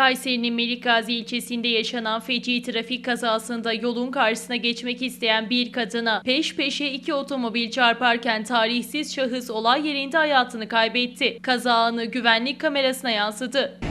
Kayseri'nin Melikgazi ilçesinde yaşanan feci trafik kazasında yolun karşısına geçmek isteyen bir kadına peş peşe iki otomobil çarparken talihsiz şahıs olay yerinde hayatını kaybetti. Kaza anı güvenlik kamerasına yansıdı.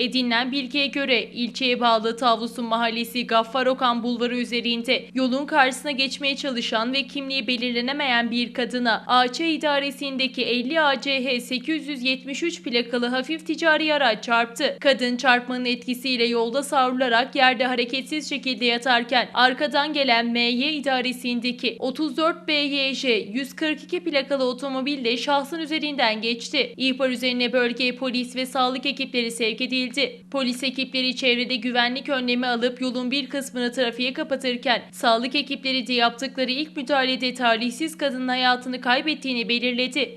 Edinilen bilgiye göre ilçeye bağlı Tavlusun Mahallesi Gaffar Okan Bulvarı üzerinde yolun karşısına geçmeye çalışan ve kimliği belirlenemeyen bir kadına AÇ idaresindeki 50 ACH 873 plakalı hafif ticari araç çarptı. Kadın çarpmanın etkisiyle yolda savrularak yerde hareketsiz şekilde yatarken arkadan gelen MY idaresindeki 34 BYJ 142 plakalı otomobil de şahsın üzerinden geçti. İhbar üzerine bölgeye polis ve sağlık ekipleri sevk edildi. Polis ekipleri çevrede güvenlik önlemi alıp yolun bir kısmını trafiğe kapatırken sağlık ekipleri de yaptıkları ilk müdahalede talihsiz kadının hayatını kaybettiğini belirledi.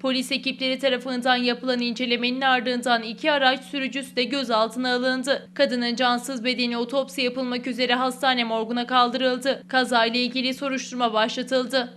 Polis ekipleri tarafından yapılan incelemenin ardından iki araç sürücüsü de gözaltına alındı. Kadının cansız bedeni otopsi yapılmak üzere hastane morguna kaldırıldı. Kazayla ilgili soruşturma başlatıldı.